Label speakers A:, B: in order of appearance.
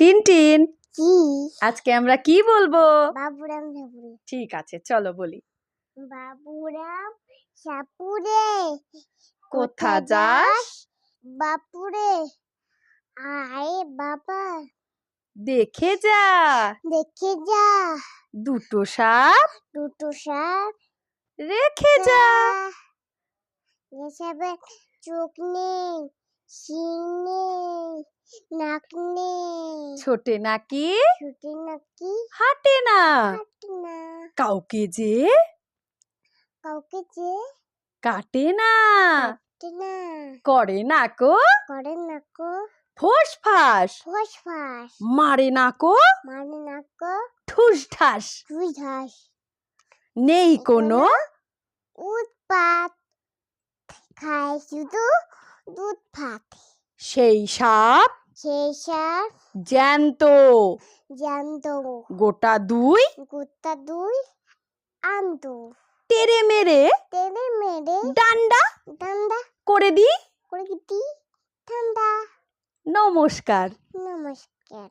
A: Tintin
B: কি?
A: আজকে আমরা কি বলব?
B: বাবুরাম ঠাকুরে
A: ঠিক আছে চলো বলি।
B: বাবুরাম সাপুরে
A: কোথা যাস?
B: বাপুরে। আয় বাবা।
A: দেখে যা।
B: দেখে যা।
A: দুটো সাপ।
B: দুটো সাপ।
A: রেখে যা।
B: এসবে চোখ নেই শিং নেই নাক নেই।
A: ছোটে নাকি?
B: ছুটি নাকি?
A: হাঁটে না।
B: হাঁটে না।
A: কাউকে যে?
B: কাউকে যে?
A: কাটে না।
B: হাঁটে না।
A: করে না কো?
B: করে না কো?
A: ফোস ফাস।
B: ফস ফাস।
A: মারে না কো?
B: মারে না কো?
A: ঠুস ঠাস।
B: তুই ঠাস।
A: নেই কোনো?
B: উৎপাত খায় শুধু দুধ ভাত
A: সেই সাপ?
B: সার
A: জ্যান্ত।
B: জ্যান্ত।
A: গোটা দুই?
B: গোটা দুই আন্ত।
A: তেরে মেরে?
B: তেরে মেরে
A: ডান্ডা?
B: ডান্ডা।
A: করে দি
B: করে কি ঠান্ডা।
A: নমস্কার।
B: নমস্কার।